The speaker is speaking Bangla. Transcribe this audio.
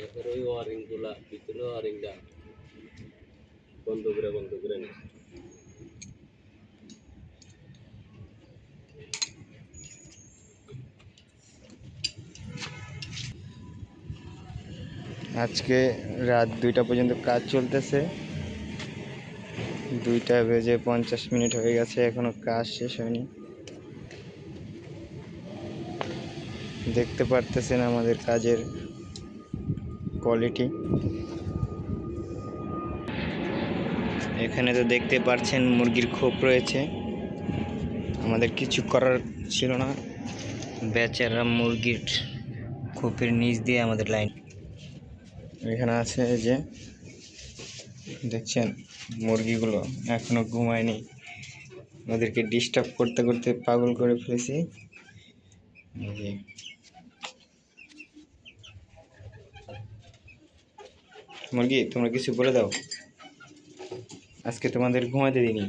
এরপর ওই ওয়ারিংগুলা ভিতরে বন্ধ করে বন্ধ করে আজকে রাত দুইটা পর্যন্ত কাজ চলতেছে। দুইটা বেজে পঞ্চাশ মিনিট হয়ে গেছে, এখনও কাজ শেষ হয়নি। দেখতে পারতেছেন আমাদের কাজের কোয়ালিটি এখানে তো দেখতে পারছেন মুরগির খোপ রয়েছে। আমাদের কিছু করার ছিল না। বেচারা মুরগির খোপের নিচ দিয়ে আমাদের লাইন। এখানে আছে যে, দেখছেন মুরগিগুলো এখনও ঘুমায়নি। ওদেরকে ডিস্টার্ব করতে করতে পাগল করে ফেলেছি এই যে মুরগি তোমরা কিছু বলে দাও। আজকে তোমাদের ঘুমাতে দিনি